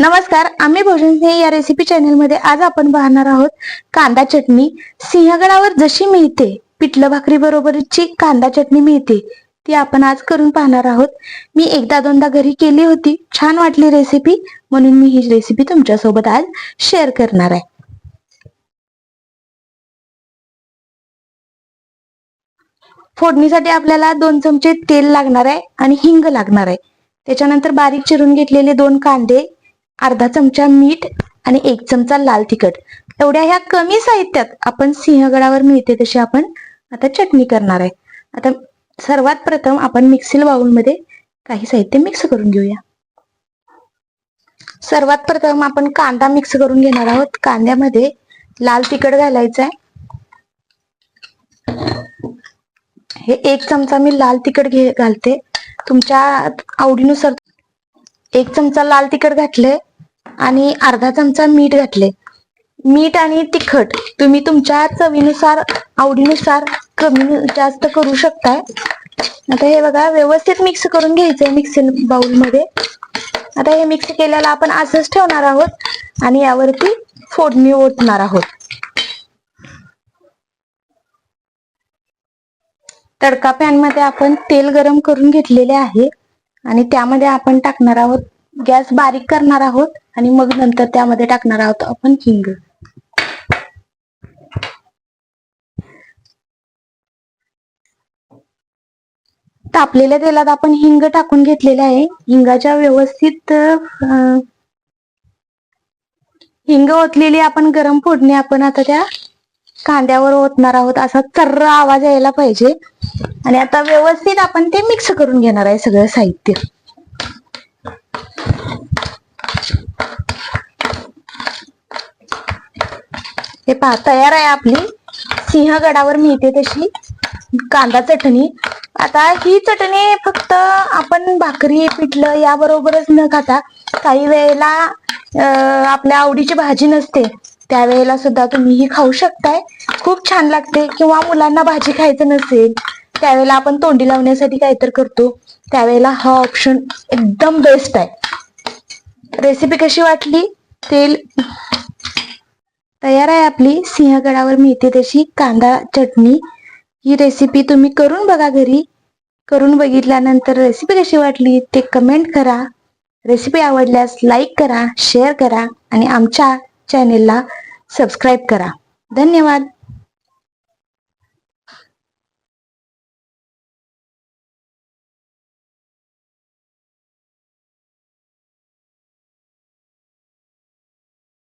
नमस्कार आम्ही भोजन स्नेह या रेसिपी चॅनलमध्ये आज आपण पाहणार आहोत कांदा चटणी. सिंहगडावर जशी मिळते पिठलं भाकरी बरोबरची कांदा चटणी मिळते ती आपण आज करून पाहणार आहोत. मी एकदा दोनदा घरी केली होती छान वाटली रेसिपी म्हणून मी ही रेसिपी तुमच्यासोबत आज शेअर करणार आहे. फोडणीसाठी आपल्याला दोन चमचे तेल लागणार आहे आणि हिंग लागणार आहे. त्याच्यानंतर बारीक चिरून घेतलेले दोन कांदे अर्धा चमचा मीठ आणि एक चमचा लाल तिखट. एवढ्या ह्या कमी साहित्यात आपण सिंहगडावर मिळते तशी आपण आता चटणी करणार आहे. आता सर्वात प्रथम आपण मिक्सिल बाउलमध्ये काही साहित्य मिक्स करून घेऊया. सर्वात प्रथम आपण कांदा मिक्स करून घेणार आहोत. कांद्यामध्ये लाल तिखट घालायचं आहे. हे एक चमचा मी लाल तिखट घे घालते. तुमच्या आवडीनुसार एक चमचा लाल तिखट घातले आणि अर्धा चमचा मीठ घातले. मीठ आणि तिखट तुम्ही तुमच्या चवीनुसार आवडीनुसार कमी जास्त करू शकताय. आता हे बघा व्यवस्थित मिक्स करून घ्यायचंय मिक्सर बाउलमध्ये. आता हे मिक्स केल्याला आपण असंच ठेवणार आहोत आणि यावरती फोडणी ओतणार आहोत. तडका पॅनमध्ये आपण तेल गरम करून घेतलेले आहे आणि त्यामध्ये आपण टाकणार आहोत गॅस बारीक करणार आहोत आणि मग नंतर त्यामध्ये टाकणार आहोत आपण हिंग. तापलेल्या तेलात आपण हिंग टाकून घेतलेले आहे. हिंगाच्या व्यवस्थित अं, हिंग ओतलेली आपण गरम फोडणी आपण आता त्या कांद्यावर ओतणार आहोत. असा तर्र आवाज यायला पाहिजे. आणि आता व्यवस्थित आपण ते मिक्स करून घेणार आहे सगळं साहित्य. हे पहा तयार आहे आपली. सिंहगडावर मिळते तशी. कांदा चटणी. आता ही चटणी फक्त आपण भाकरी पिठलं याबरोबरच न खाता काही वेळेला आपल्या आवडीची भाजी नसते. त्यावेळेला सुद्धा तुम्ही ही खाऊ शकताय. खूप छान लागते. किंवा मुलांना भाजी खायचं नसेल त्यावेळेला आपण तोंडी लावण्यासाठी काहीतरी करतो. त्यावेळेला हा ऑप्शन एकदम बेस्ट आहे. रेसिपी कशी वाटली? तेल तयार आहे आपली सिंहगडावर मिळते तशी कांदा चटणी. ही रेसिपी तुम्ही करून बघा घरी. करून बघितल्यानंतर रेसिपी कशी वाटली ते कमेंट करा. रेसिपी आवडल्यास लाईक करा शेअर करा आणि आमच्या चॅनेलला सबस्क्राईब करा. धन्यवाद.